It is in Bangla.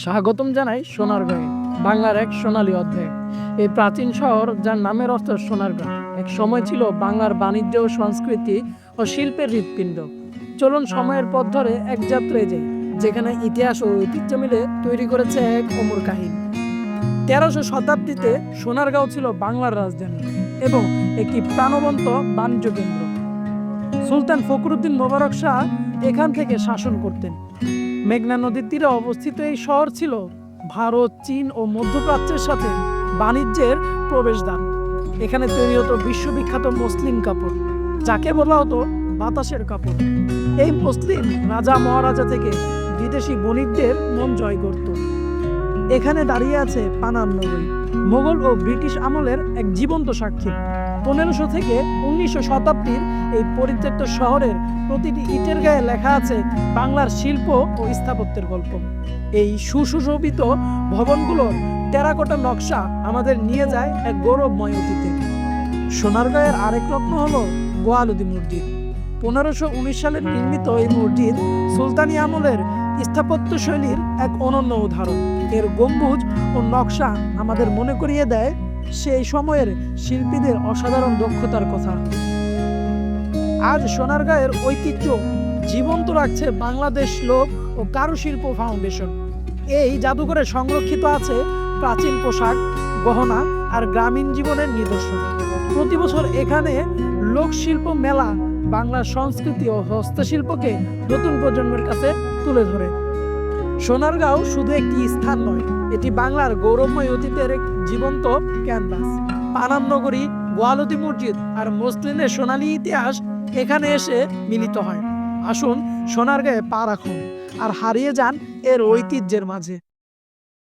স্বাগতম জানাই সোনারগাঁয়ে বাংলার এক সোনালী অধ্যায়। এই প্রাচীন শহর, যার নামের অর্থ সোনারগাঁ এক সময় ছিল বাংলার বাণিজ্য ও সংস্কৃতি ও শিল্পের হৃৎপিণ্ড। চলুন সময়ের পথ ধরে এক যাত্রায় যাই, যেখানে ইতিহাস ও ঐতিহ্য মিলে তৈরি করেছে এক অমর কাহিনী। তেরোশো শতাব্দীতে সোনারগাঁও ছিল বাংলার রাজধানী এবং একটি প্রাণবন্ত বাণিজ্য কেন্দ্র। সুলতান ফখরুদ্দিন মোবারক শাহ এখান থেকে শাসন করতেন। মেঘনা নদীর তীরে অবস্থিত এই শহর ছিল ভারত, চীন ও মধ্যপ্রাচ্যের সাথে বাণিজ্যের প্রবেশদ্বার। এখানে তৈরি হতো বিশ্ববিখ্যাত মসলিন কাপড়, যাকে বলা হতো বাতাসের কাপড়। এই মুসলিম রাজা মহারাজা থেকে বিদেশি বণিকদের মন জয় করত। এখানে দাঁড়িয়ে আছে পানাম নগরী, মোগল ও ব্রিটিশ আমলের এক জীবন্ত সাক্ষী। পনেরোশো থেকে উনিশশো শতাব্দীর এই পরিত্যক্ত শহরের প্রতিটি ইটের গায়ে লেখা আছে বাংলার শিল্প ও স্থাপত্যের গল্প। এই সুশোভিত ভবনগুলোর টেরাকোটা নকশা আমাদের নিয়ে যায় এক গৌরবময় অতীতে। সোনারগাঁয়ের আরেক রত্ন হলো গোয়ালুদি মসজিদ। পনেরোশো উনিশ সালে নির্মিত এই মসজিদ সুলতানি আমলের স্থাপত্য শৈলীর এক অনন্য উদাহরণ। এর গম্বুজ ও নকশা আমাদের মনে করিয়ে দেয় সেই সময়ের শিল্পীদের অসাধারণ দক্ষতার কথা। আজ সোনারগাঁয়ের ঐতিহ্য জীবন্ত রাখছে বাংলাদেশ লোক ও কারুশিল্প ফাউন্ডেশন। এই জাদুঘরে সংরক্ষিত আছে প্রাচীন পোশাক, গহনা আর গ্রামীণ জীবনের নিদর্শন। প্রতি বছর এখানে লোকশিল্প মেলা বাংলার সংস্কৃতি ও হস্তশিল্পকে নতুন প্রজন্মের কাছে তুলে ধরে। সোনারগাঁও শুধু একটি স্থান নয়, এটি বাংলার গৌরবময় অতীতের এক জীবন্ত ক্যানভাস। পানাম নগরী, গোয়ালতি মসজিদ আর মুসলিমের সোনালি ইতিহাস এখানে এসে মিলিত হয়। আসুন সোনারগাঁয়ে পা রাখুন আর হারিয়ে যান এর ঐতিহ্যের মাঝে।